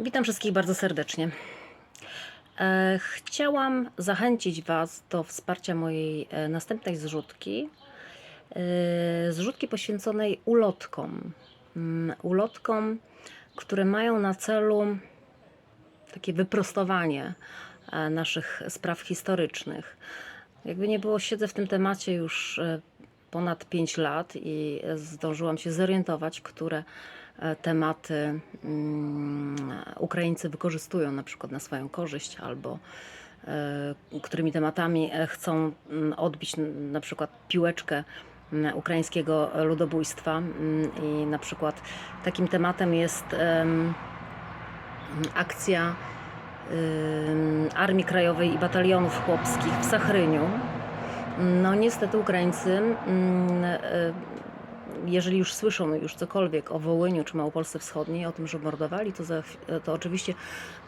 Witam wszystkich bardzo serdecznie. E, Chciałam zachęcić Was do wsparcia mojej e, następnej zrzutki. E, Zrzutki poświęconej ulotkom. Mm, Ulotkom, które mają na celu takie wyprostowanie naszych spraw historycznych. Jakby nie było, siedzę w tym temacie już ponad 5 lat i zdążyłam się zorientować, które tematy mm, Ukraińcy wykorzystują na przykład na swoją korzyść albo e, którymi tematami e, chcą mm, odbić na przykład piłeczkę mm, ukraińskiego ludobójstwa i na przykład takim tematem jest akcja Armii Krajowej i Batalionów Chłopskich w Sachryniu. No niestety Ukraińcy, jeżeli już słyszą już cokolwiek o Wołyniu czy Małopolsce Wschodniej, o tym, że mordowali, to, za, to oczywiście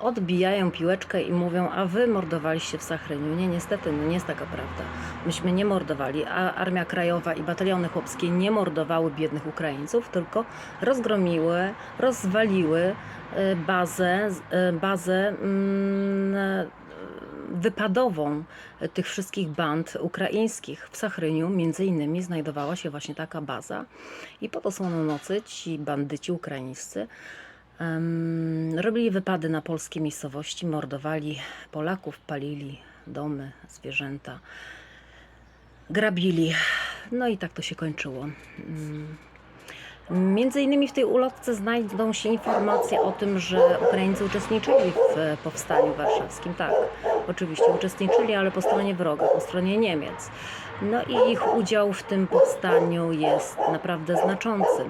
odbijają piłeczkę i mówią, a wy mordowaliście w Sachryniu. Nie, niestety, no nie jest taka prawda. Myśmy nie mordowali, a Armia Krajowa i Bataliony Chłopskie nie mordowały biednych Ukraińców, tylko rozgromiły, rozwaliły y, bazę, y, bazę mm, wypadową tych wszystkich band ukraińskich. W Sachryniu między innymi znajdowała się właśnie taka baza i po to są na nocy ci bandyci ukraińscy em, robili wypady na polskie miejscowości, mordowali Polaków, palili domy, zwierzęta, grabili. No i tak to się kończyło. Mm. Między innymi w tej ulotce znajdą się informacje o tym, że Ukraińcy uczestniczyli w e, powstaniu warszawskim. Tak, oczywiście uczestniczyli, ale po stronie wroga, po stronie Niemiec. No i ich udział w tym powstaniu jest naprawdę znaczący.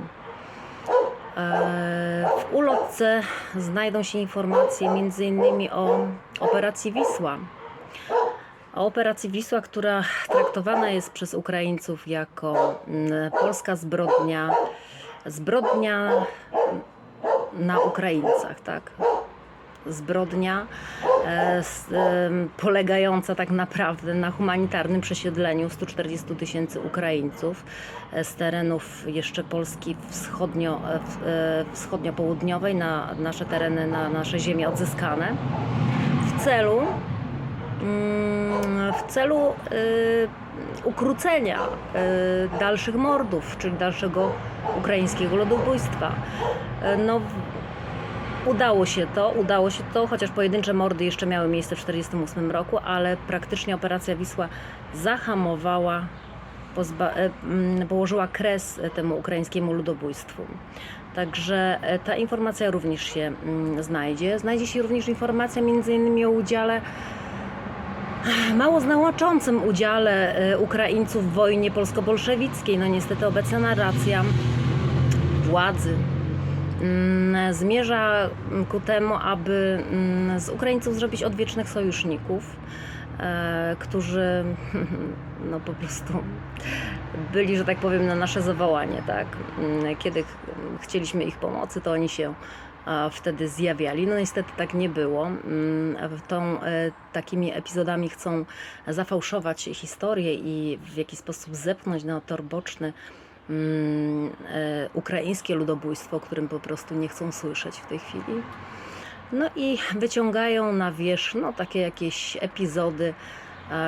E, W ulotce znajdą się informacje między innymi o operacji Wisła. O operacji Wisła, która traktowana jest przez Ukraińców jako polska zbrodnia, zbrodnia na Ukraińcach, tak? Zbrodnia e, em, polegająca tak naprawdę na humanitarnym przesiedleniu 140 tysięcy Ukraińców e, z terenów jeszcze Polski wschodnio, e, e, wschodnio-południowej na nasze tereny, na nasze ziemie odzyskane w celu mm, w celu y, ukrócenia y, dalszych mordów, czyli dalszego ukraińskiego ludobójstwa. Y, No, udało się to, udało się to, chociaż pojedyncze mordy jeszcze miały miejsce w 1948 roku, ale praktycznie operacja Wisła zahamowała, mm, położyła kres temu ukraińskiemu ludobójstwu. Także e, ta informacja również się mm, znajdzie. Znajdzie się również informacja między innymi o udziale mało znaczącym udziale e, Ukraińców w wojnie polsko-bolszewickiej. No niestety obecna narracja władzy mm, zmierza mm, ku temu, aby mm, z Ukraińców zrobić odwiecznych sojuszników, e, którzy no po prostu byli, że tak powiem, na nasze zawołanie, tak? Kiedy ch- chcieliśmy ich pomocy, to oni się wtedy zjawiali. No niestety tak nie było. Mm, Tą, e, takimi epizodami chcą zafałszować historię i w jakiś sposób zepchnąć na tor boczny mm, e, ukraińskie ludobójstwo, o którym po prostu nie chcą słyszeć w tej chwili. No i wyciągają na wierzch no, takie jakieś epizody,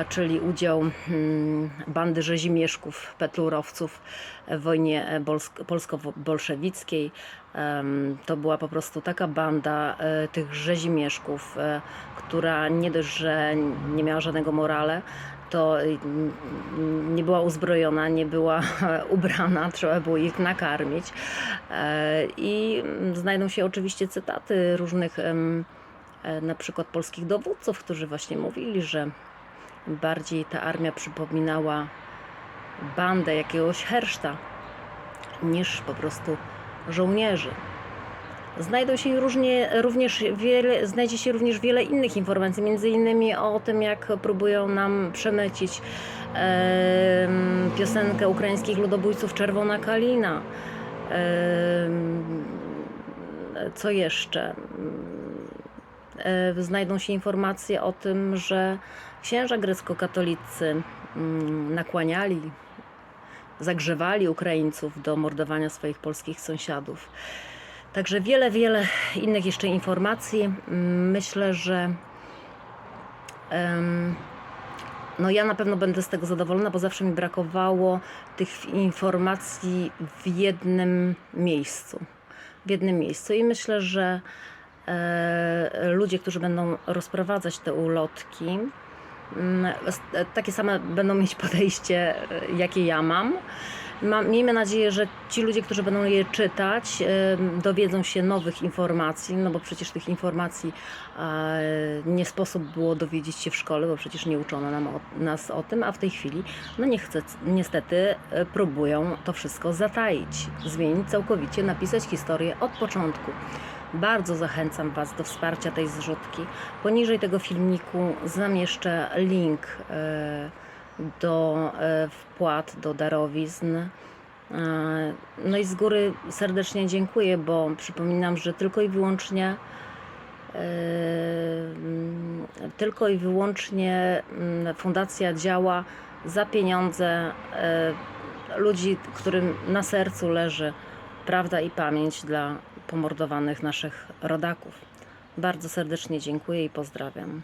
czyli udział mm, bandy rzezimieszków, petlurowców w wojnie e, polsko-bolszewickiej. To była po prostu taka banda e, tych rzezimieszków, e, która nie dość, że nie miała żadnego morale, to mm, nie była uzbrojona, nie była ubrana, trzeba było ich nakarmić. E, I mm, znajdą się oczywiście cytaty różnych e, na przykład polskich dowódców, którzy właśnie mówili, że bardziej ta armia przypominała bandę jakiegoś herszta niż po prostu żołnierzy. Znajdą się różnie, również wiele, znajdzie się również wiele innych informacji, między innymi o tym, jak próbują nam przemycić em, piosenkę ukraińskich ludobójców Czerwona Kalina. Em, co jeszcze? E, znajdą się informacje o tym, że księża grecko-katolicy mm, nakłaniali, zagrzewali Ukraińców do mordowania swoich polskich sąsiadów. Także wiele, wiele innych jeszcze informacji. Mm, Myślę, że no ja na pewno będę z tego zadowolona, bo zawsze mi brakowało tych informacji w jednym miejscu. W jednym miejscu. I myślę, że ludzie, którzy będą rozprowadzać te ulotki, mm, e, takie same będą mieć podejście, e, jakie ja mam. Ma, miejmy nadzieję, że ci ludzie, którzy będą je czytać, dowiedzą się nowych informacji, no bo przecież tych informacji e, nie sposób było dowiedzieć się w szkole, bo przecież nie uczono nam nas o tym, a w tej chwili, no nie chcę, niestety e, próbują to wszystko zataić, zmienić całkowicie, napisać historię od początku. Bardzo zachęcam Was do wsparcia tej zrzutki. Poniżej tego filmiku zamieszczę link e, do e, wpłat, do darowizn. E, No i z góry serdecznie dziękuję, bo przypominam, że tylko i wyłącznie mm, tylko i wyłącznie mm, fundacja działa za pieniądze ludzi, którym na sercu leży prawda i pamięć dla pomordowanych naszych rodaków. Bardzo serdecznie dziękuję i pozdrawiam.